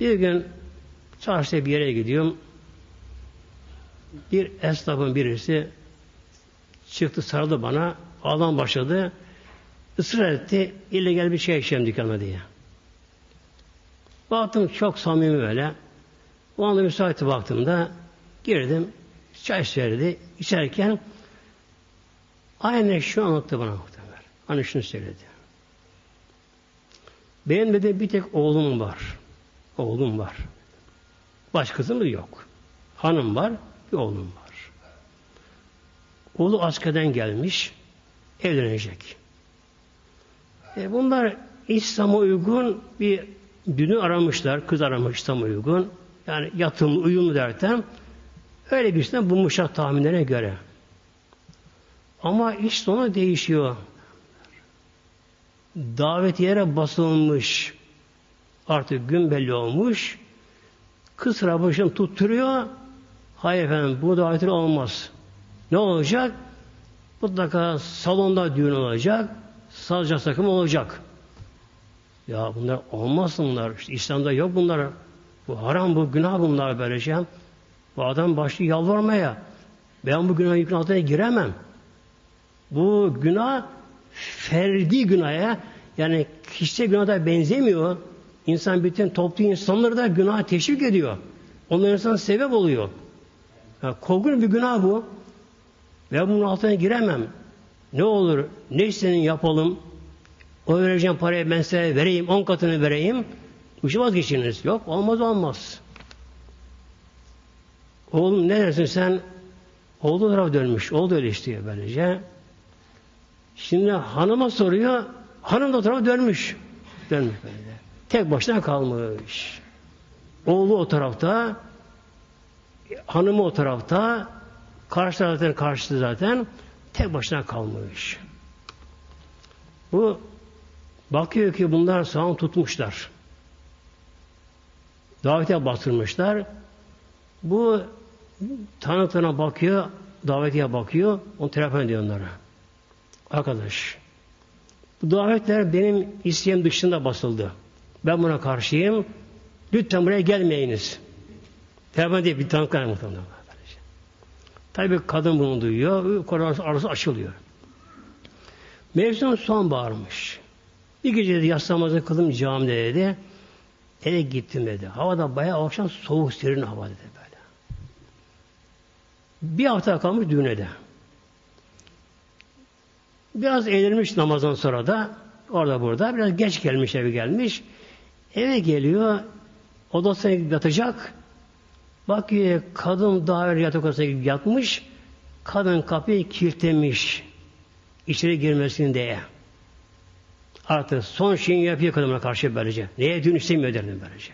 Bir gün çarşıda bir yere gidiyorum. Bir esnafın birisi çıktı sarıldı bana. Ağlam başladı. ısrar etti. illegal bir şey içeceğim dükkana diye. Baktım çok samimi böyle. O anda müsait baktığımda girdim. Çay söyledi. İçerken aynen şu anlattı bana muhtemelen. Hani şunu söyledi. Benim de bir tek oğlum var. Oğlum var. Başkasımız yok. Hanım var, bir oğlum var. Oğlu askerden gelmiş, evlenecek. E bunlar İslam'a uygun bir dünü aramışlar, kız aramış İslam'a uygun. Yani yatımlı, uyumlu derken öyle bir işten bulmuşlar tahminlerine göre. Ama iş sonu değişiyor. Davet yere basılmış. Artık gün belli olmuş. Kız başını tutturuyor. Hayır efendim bu davetler olmaz. Ne olacak? Mutlaka salonda düğün olacak. Salacak takım olacak. Ya bunlar olmaz bunlar. İşte İslam'da yok bunlar. Bu haram bu günah bunlar böyle şey. Bu adam başlıyor yalvarmaya. Ben bu günah yükün altına giremem. Bu günah ferdi günaha yani kişisel günahda benzemiyor. İnsan bütün toplu insanları da günaha teşvik ediyor. Onlar insan sebep oluyor. Yani korkunç bir günah bu. Ve bunun altına giremem. Ne olur, ne istenin yapalım. O vereceğim parayı ben size vereyim, on katını vereyim. Bu işi vazgeçiniz. Yok, olmaz olmaz. Oğlum ne dersin sen? Oğlu taraf dönmüş. Oldu öyle istiyor böylece. Şimdi hanıma soruyor. Hanım da tarafa dönmüş. Dönmüş böyle. Tek başına kalmış. Oğlu o tarafta, hanımı o tarafta, karşı taraftan karşıtı zaten tek başına kalmış. Bu bakıyor ki bunlar sağım tutmuşlar. Davete bastırmışlar. Bu tanıtına bakıyor, davetiye bakıyor, onu telefon ediyor onlara. Arkadaş, bu davetler benim isteğim dışında basıldı. Ben buna karşıyım. Lütfen buraya gelmeyiniz. Telefon değil bir tanıklar muhtemelen. Tabi kadın bunu duyuyor. Kur'an arası açılıyor. Mevsim son bağırmış. Bir gece dedi yaslamazı kılım camide dedi. Eve gittim dedi. Havada bayağı akşam soğuk serin hava dedi böyle. Bir hafta kalmış düğüne de. Biraz eğlenmiş namazdan sonra da orada burada. Biraz geç gelmiş eve gelmiş. Eve geliyor. Odasına yatacak. Bakıyor kadın daha önce yatak odasına yatmış. Kadın kapıyı kilitlemiş. İçeri girmesin diye. Artık son şeyini yapıyor kadına karşı böylece. Neye dün istemiyor derdim böylece.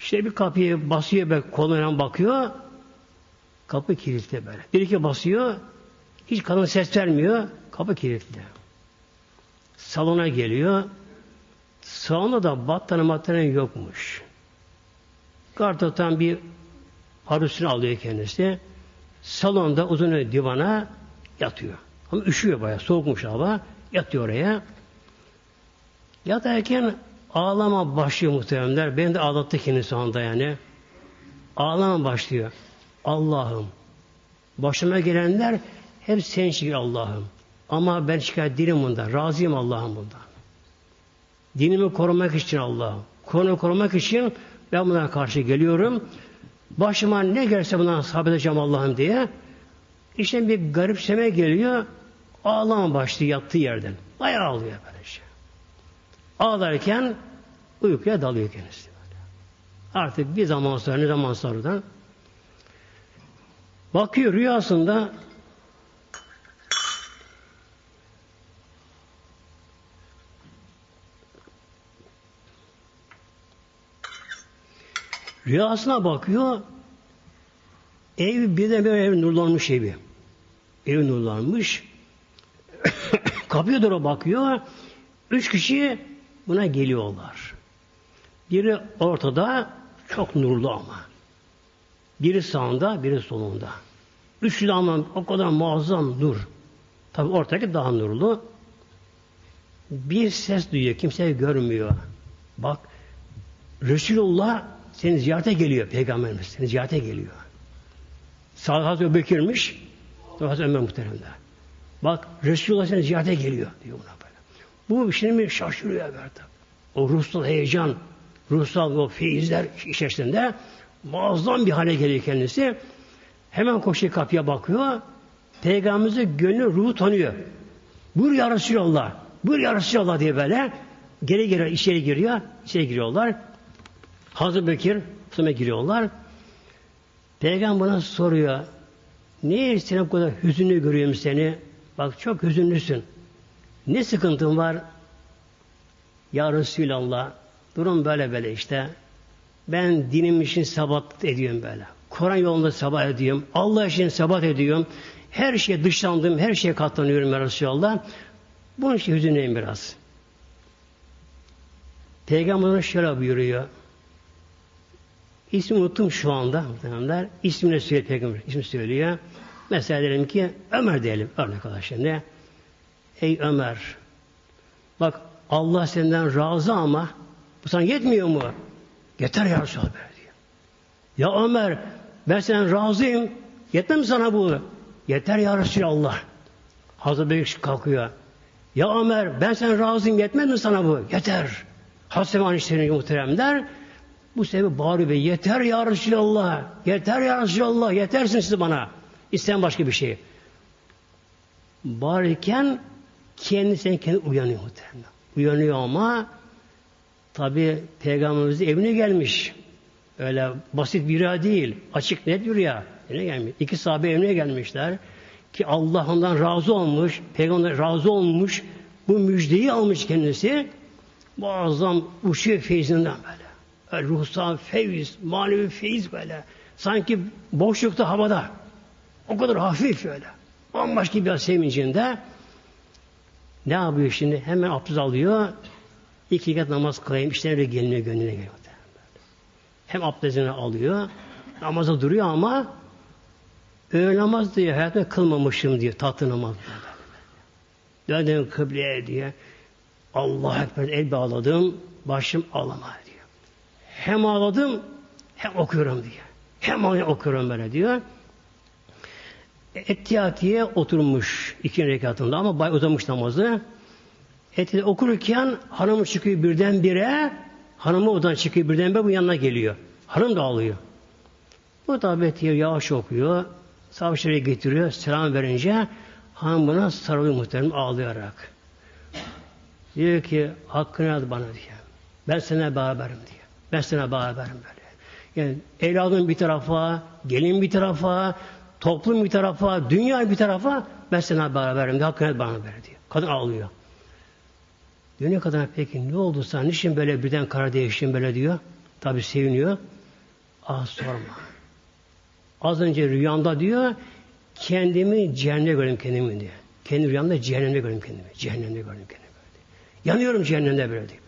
İşte bir kapıyı basıyor ve koluna bakıyor. Kapı kilitli böyle. Bir iki basıyor. Hiç kadın ses vermiyor. Kapı kilitli. Salona geliyor. Salonda da battaniye battaniye yokmuş. Kartotan bir parusunu alıyor kendisi. Salonda uzun divana yatıyor. Ama üşüyor bayağı. Soğukmuş hava. Yatıyor oraya. Yatarken ağlama başlıyor muhtemelenler. Beni de ağlattı kendisi anda yani. Ağlama başlıyor. Allah'ım başıma gelenler hep sen şükür Allah'ım. Ama ben şikayet değilim bundan. Razıyım Allah'ım bundan. Dinimi korumak için Allah'ım. Konu korumak için ben buna karşı geliyorum. Başıma ne gelse bundan sabredeceğim Allah'ım diye. İşte bir garipseme geliyor. Ağlama başlıyor yattığı yerden. Bayağı ağlıyor böyle şey. Ağlarken uykuya dalıyor kendisi. Artık bir zaman sonra ne zaman sonra bakıyor rüyasında Rüyasına bakıyor. Ev bir ev nurlanmış evi. Ev nurlanmış. Kapıya doğru bakıyor. Üç kişi buna geliyorlar. Biri ortada çok nurlu ama. Biri sağında, biri solunda. Üçlü ama o kadar muazzam nur. Tabi ortadaki daha nurlu. Bir ses duyuyor. Kimse görmüyor. Bak Resulullah seni ziyarete geliyor Peygamberimiz. Seni ziyarete geliyor. Sağ Hazreti Bekir'miş. Hazreti Ömer muhteremler. Bak Resulullah seni ziyarete geliyor diyor buna böyle. Bu şimdi şaşırıyor böyle. O ruhsal heyecan, ruhsal o feyizler içerisinde muazzam bir hale geliyor kendisi. Hemen koşuyor kapıya bakıyor. Peygamberimizi gönlü ruhu tanıyor. Buyur ya Resulallah. Buyur ya Resulallah diye böyle geri geri içeri giriyor. İçeri giriyorlar. Hazreti Bekir sonra giriyorlar. Peygamber bana soruyor. Niye seni bu kadar hüzünlü görüyorum seni? Bak çok hüzünlüsün. Ne sıkıntın var? Ya Resulallah durum böyle böyle işte. Ben dinim için sabat ediyorum böyle. Kur'an yolunda sabat ediyorum. Allah için sabat ediyorum. Her şeye dışlandım, her şeye katlanıyorum ya Resulallah. Bunun için hüzünlüyüm biraz. Peygamber şöyle buyuruyor. İsmi unuttum şu anda muhtemelenler. İsmini söylüyor Peygamber. İsmi söylüyor. Mesela diyelim ki Ömer diyelim. Örnek olarak şimdi. Ey Ömer. Bak Allah senden razı ama bu sana yetmiyor mu? Yeter ya Resulallah diyor. Ya Ömer ben senden razıyım. Yetmez mi sana bu? Yeter ya Resulallah. Hazreti Bekir kalkıyor. Ya Ömer ben sen razıyım yetmez mi sana bu? Yeter. Hazreti Aleyhisselam muhteremler bu sebebi bağırıyor Bey. Yeter ya Resulallah. Yeter ya Resulallah. Yetersin siz bana. İsteyen başka bir şey. Bağırırken kendisi kendi uyanıyor muhtemelen. Uyanıyor ama tabi Peygamberimizin evine gelmiş. Öyle basit bir rüya değil. Açık net bir rüya. Evine gelmiş. İki sahabe evine gelmişler. Ki Allah ondan razı olmuş. Peygamber razı olmuş. Bu müjdeyi almış kendisi. Muazzam uçuyor feyzinden böyle. Öyle ruhsal feyiz, manevi feyiz böyle. Sanki boşlukta havada. O kadar hafif öyle. Bambaşka bir sevincinde. Ne yapıyor şimdi? Hemen abdest alıyor. İki rekat namaz kılayım. İşte öyle geliniyor gönlüne geliyor. Hem abdestini alıyor. Namaza duruyor ama öğle namaz diye hayatımda kılmamışım diyor. Tatlı namaz. Döndüm kıbleye diye. Allah Ekber el bağladım. Başım ağlama diyor. Hem ağladım hem okuyorum diyor. Hem okuyorum böyle diyor. Ettiyatiye oturmuş iki rekatında ama bay uzamış namazı. Ettiyatiye okurken hanımı çıkıyor birdenbire hanımı odan çıkıyor birdenbire bu yanına geliyor. Hanım da ağlıyor. Bu tabi yavaş okuyor. Savaşları getiriyor. Selam verince hanım buna sarılıyor muhtemelen ağlayarak. Diyor ki hakkını al bana diyor. Ben sana beraberim diyor. Ben sana beraberim böyle. Yani evladım bir tarafa, gelin bir tarafa, toplum bir tarafa, dünya bir tarafa beraberim diyor. Hakkını bana ver diyor. Kadın ağlıyor. Diyor ne kadar peki ne oldu sana? Niçin böyle birden kara değiştin böyle diyor. Tabi seviniyor. Ah sorma. Az önce rüyamda diyor kendimi cehennemde gördüm kendimi diyor. Kendi rüyamda cehennemde gördüm kendimi. Cehennemde gördüm kendimi. Yanıyorum cehennemde böyle diyor.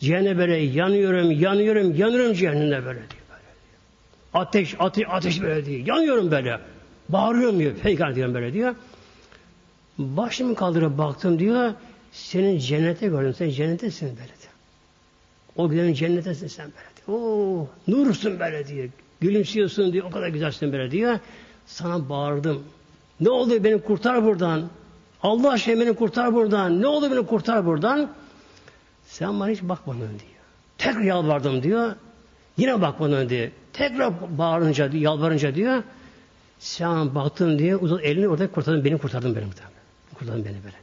Cehennemde böyle yanıyorum, yanıyorum, yanıyorum cehennemde böyle diyor. Böyle. Ateş, ateş, ateş böyle diyor. Yanıyorum böyle. Bağırıyorum diyor. Peygamber diyorum böyle diyor. Başımı kaldırıp baktım diyor. Senin cennete gördüm. Sen cennettesin böyle diyor. O güzel cennettesin sen böyle diyor. Oo, nursun böyle diyor. Gülümsüyorsun diyor. O kadar güzelsin böyle diyor. Sana bağırdım. Ne oldu beni kurtar buradan. Allah aşkına beni kurtar buradan. Ne oldu beni kurtar buradan? Sen bana hiç bakmadın diyor. Tekrar yalvardım diyor. Yine bakmadın diyor. Tekrar bağırınca, yalvarınca diyor. Sen baktın diye uzat elini orada kurtardın. Beni kurtardın beni muhtemelen. Kurtardın beni böyle. böyle.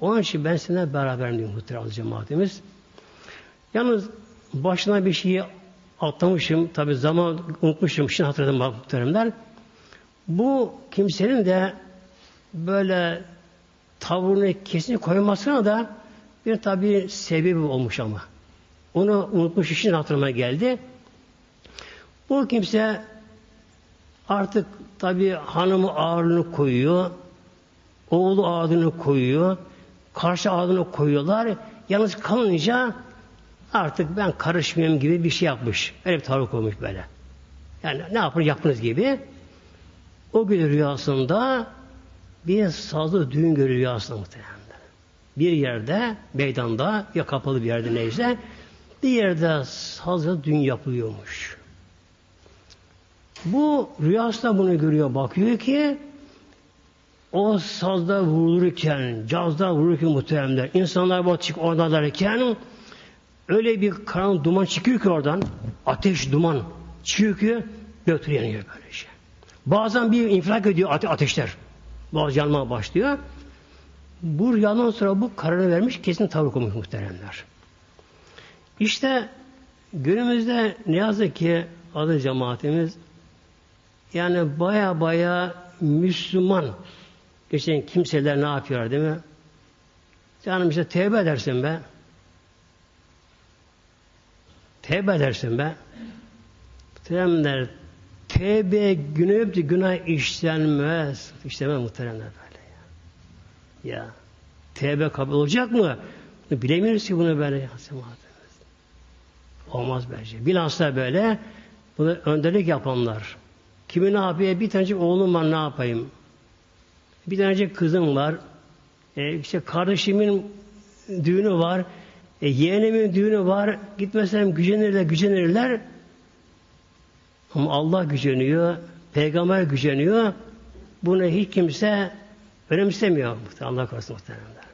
Onun için ben seninle beraberim diyor muhtemelen cemaatimiz. Yalnız başına bir şeyi atlamışım. Tabi zaman unutmuşum. Şimdi hatırladım muhteremler. Bu kimsenin de böyle tavrını kesin koymasına da bir tabi sebebi olmuş ama. Onu unutmuş için hatırıma geldi. Bu kimse artık tabi hanımı ağırlığını koyuyor, oğlu ağırlığını koyuyor, karşı ağırlığını koyuyorlar. Yalnız kalınca artık ben karışmıyorum gibi bir şey yapmış. Öyle bir tavır koymuş böyle. Yani ne yapın yapınız gibi. O gün rüyasında bir sazlı düğün görüyor aslında muhtemelen. Bir yerde, meydanda ya kapalı bir yerde neyse bir yerde sazla düğün yapılıyormuş. Bu rüyasında bunu görüyor, bakıyor ki o sazda vurulurken, cazda vurulurken muhteremler, insanlar batık oradalarken öyle bir karanlık duman çıkıyor ki oradan, ateş duman çıkıyor ki götür yanıyor böylece. Bazen bir infilak ediyor ate ateşler. Bazı yanmaya başlıyor. Bu rüyadan sonra bu kararı vermiş, kesin tavır koymuş muhteremler. İşte günümüzde ne yazık ki adı cemaatimiz yani baya baya Müslüman geçen kimseler ne yapıyor değil mi? Canım işte tevbe edersin be. Tevbe edersin be. Muhteremler tevbe günü günah işlenmez. İşlemez muhteremler böyle ya. Tevbe kabul olacak mı? Bilemiyoruz ki bunu böyle. Olmaz bence. Bilhassa böyle bunu önderlik yapanlar. Kimi ne yapıyor? Bir tanecik oğlum var ne yapayım? Bir tanecik kızım var. E, işte kardeşimin düğünü var. E, yeğenimin düğünü var. Gitmesem gücenirler, gücenirler. Ama Allah güceniyor. Peygamber güceniyor. Bunu hiç kimse önemsemiyor. Allah korusun muhtemelen.